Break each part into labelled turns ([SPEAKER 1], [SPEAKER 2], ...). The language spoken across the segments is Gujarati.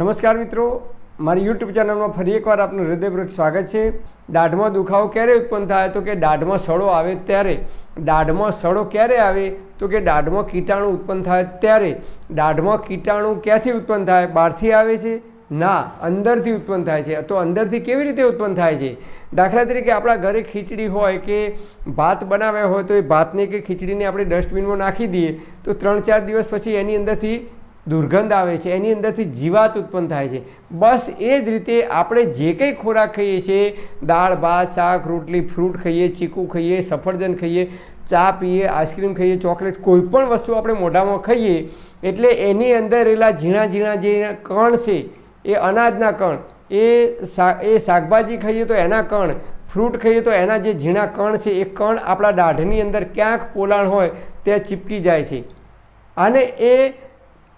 [SPEAKER 1] નમસ્કાર મિત્રો. મારી યુટ્યુબ ચેનલમાં ફરી એકવાર આપનું હૃદયપૂર્વક સ્વાગત છે. દાઢમાં દુખાવો ક્યારે ઉત્પન્ન થાય? તો કે દાઢમાં સડો આવે ત્યારે. દાઢમાં સડો ક્યારે આવે? તો કે દાઢમાં કીટાણુ ઉત્પન્ન થાય ત્યારે. દાઢમાં કીટાણુ ક્યાંથી ઉત્પન્ન થાય? બહારથી આવે છે? ના, અંદરથી ઉત્પન્ન થાય છે. તો અંદરથી કેવી રીતે ઉત્પન્ન થાય છે? દાખલા તરીકે આપણા ઘરે ખીચડી હોય કે ભાત બનાવ્યા હોય તો એ ભાતને કે ખીચડીને આપણે ડસ્ટબિનમાં નાખી દઈએ તો ત્રણ ચાર દિવસ પછી એની અંદરથી દુર્ગંધ આવે છે, એની અંદરથી જીવાત ઉત્પન્ન થાય છે. બસ એ જ રીતે આપણે જે કંઈ ખોરાક ખાઈએ છીએ, દાળ, ભાત, શાક, રોટલી, ફ્રૂટ ખાઈએ, ચીકુ ખાઈએ, સફરજન ખાઈએ, ચા પીએ, આઈસ્ક્રીમ ખાઈએ, ચોકલેટ, કોઈ પણ વસ્તુ આપણે મોઢામાં ખાઈએ, એટલે એની અંદર રહેલા ઝીણા ઝીણા જે કણ છે, એ અનાજના કણ, એ શા, એ શાકભાજી ખાઈએ તો એના કણ, ફ્રૂટ ખાઈએ તો એના જે ઝીણા કણ છે, એ કણ આપણા દાઢની અંદર ક્યાંક પોલાણ હોય, ત્યાં ચીપકી જાય છે. અને એ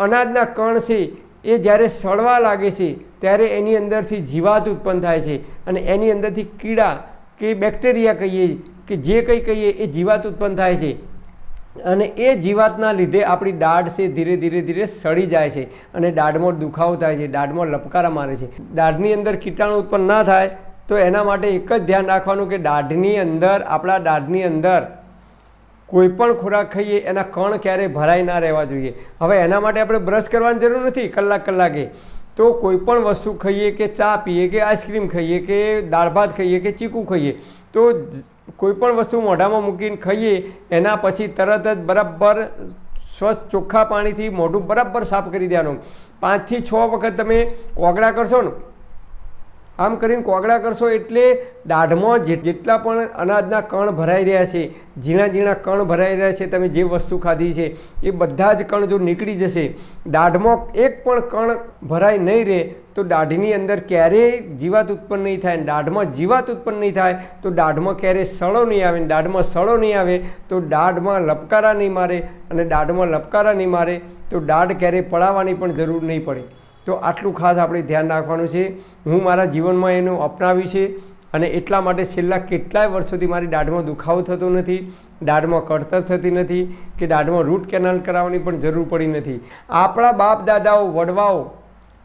[SPEAKER 1] અનાજના કણ છે, એ જ્યારે સડવા લાગે છે, ત્યારે એની અંદરથી જીવાત ઉત્પન્ન થાય છે. અને એની અંદરથી કીડા કે બેક્ટેરિયા કહીએ કે જે કંઈ કહીએ, એ જીવાત ઉત્પન્ન થાય છે. અને એ જીવાતના લીધે આપણી દાઢ છે, ધીરે ધીરે ધીરે સડી જાય છે અને દાઢમાં દુખાવો થાય છે, દાઢમાં લપકારા મારે છે. દાઢની અંદર કીટાણુ ઉત્પન્ન ના થાય, તો એના માટે એક જ ધ્યાન રાખવાનું કે દાઢની અંદર, આપણા દાઢની અંદર કોઈ પણ ખોરાક ખાઈએ, એના કણ ક્યારેય ભરાઈ ના રહેવા જોઈએ. હવે એના માટે આપણે બ્રશ કરવાની જરૂર નથી, કલાક કલાકે. તો કોઈ પણ વસ્તુ ખાઈએ કે ચા પીએ, કે આઈસ્ક્રીમ ખાઈએ, કે દાળ ભાત ખાઈએ, કે ચીકુ ખાઈએ, તો કોઈ પણ વસ્તુ મોઢામાં મૂકીને ખાઈએ, એના પછી તરત જ બરાબર સ્વચ્છ ચોખ્ખા પાણીથી મોઢું બરાબર સાફ કરી દેવાનું. પાંચથી છ વખત તમે કોગળા કરશો ને આમ કરીને કોગળા કરશો એટલે દાઢમાં જેટલા પણ અનાજના કણ ભરાઈ રહ્યા છે, ઝીણા ઝીણા કણ ભરાઈ રહ્યા છે, તમે જે વસ્તુ ખાધી છે, એ બધા જ કણ જો નીકળી જશે, દાઢમાં એક પણ કણ ભરાઈ નહીં રહે, તો દાઢની અંદર ક્યારેય જીવાત ઉત્પન્ન નહીં થાય. દાઢમાં જીવાત ઉત્પન્ન નહીં થાય, તો દાઢમાં ક્યારેય સળો નહીં આવે. દાઢમાં સળો નહીં આવે, તો દાઢમાં લપકારા નહીં મારે. અને દાઢમાં લપકારા નહીં મારે, તો દાઢ ક્યારેય પડાવવાની પણ જરૂર નહીં પડે. તો આટલું ખાસ આપણે ધ્યાન રાખવાનું છે. હું મારા જીવનમાં એનું અપનાવી છે અને એટલા માટે છેલ્લા કેટલાય વર્ષોથી મારી દાઢમાં દુખાવો થતો નથી, દાઢમાં કળતર થતી નથી કે દાઢમાં રૂટ કેનાલ કરાવવાની પણ જરૂર પડી નથી. આપણા બાપ દાદાઓ, વડવાઓ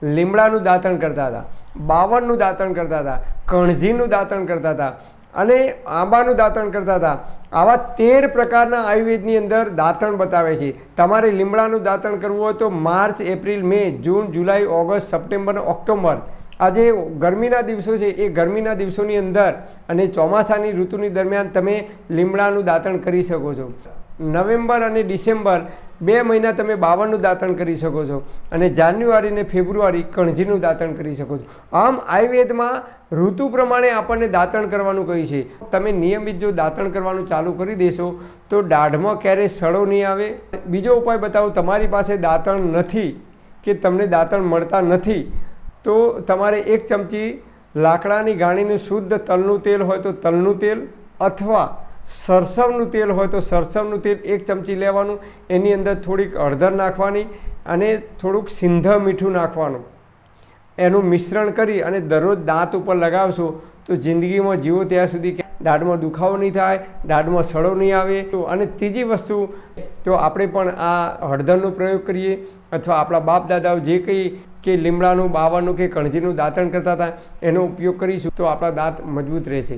[SPEAKER 1] લીમડાનું દાંતણ કરતા હતા, બાવનનું દાંતણ કરતા હતા, કણજીનું દાંતણ કરતા હતા અને આંબાનું દાંતણ કરતા હતા. આવા તેર પ્રકારના આયુર્વેદની અંદર દાંતણ બતાવે છે. તમારે લીમડાનું દાંતણ કરવું હોય તો March, April, May, June, July, August, September October. આ જે ગરમીના દિવસો છે. એ ગરમીના દિવસોની અંદર અને ચોમાસાની ઋતુની દરમિયાન તમે લીમડાનું દાંતણ કરી શકો છો. નવેમ્બર અને ડિસેમ્બર બે મહિના તમે બાવનનું દાંતણ કરી શકો છો અને જાન્યુઆરી ને ફેબ્રુઆરી કણજીનું દાંતણ કરી શકો છો. આમ આયુર્વેદમાં ઋતુ પ્રમાણે આપણને દાંતણ કરવાનું કહે છે. તમે નિયમિત જો દાંતણ કરવાનું ચાલુ કરી દેશો તો દાઢમાં ક્યારેય સડો નહીં આવે. બીજો ઉપાય બતાવો, તમારી પાસે દાંતણ નથી કે તમને દાંતણ મળતા નથી, તો તમારે એક ચમચી લાકડાની ગાણીનું શુદ્ધ તલનું તેલ હોય તો તલનું તેલ અથવા સરસવનું તેલ હોય તો સરસવનું તેલ એક ચમચી લેવાનું, એની અંદર થોડીક હળદર નાખવાની અને થોડુંક સિંધ મીઠું નાખવાનું. એનું મિશ્રણ કરી અને દરરોજ દાંત ઉપર લગાવશો તો જિંદગીમાં જીવો ત્યાં સુધી દાઢમાં દુખાવો નહીં થાય, દાઢમાં સડો નહીં આવે. તો અને ત્રીજી વસ્તુ, તો આપણે પણ આ હળદરનો પ્રયોગ કરીએ અથવા આપણા બાપ દાદાઓ જે કંઈ કે લીમડાનું બાવળનું કે કણજીનું દાંતણ કરતા હતા, એનો ઉપયોગ કરીશું તો આપણા દાંત મજબૂત રહેશે.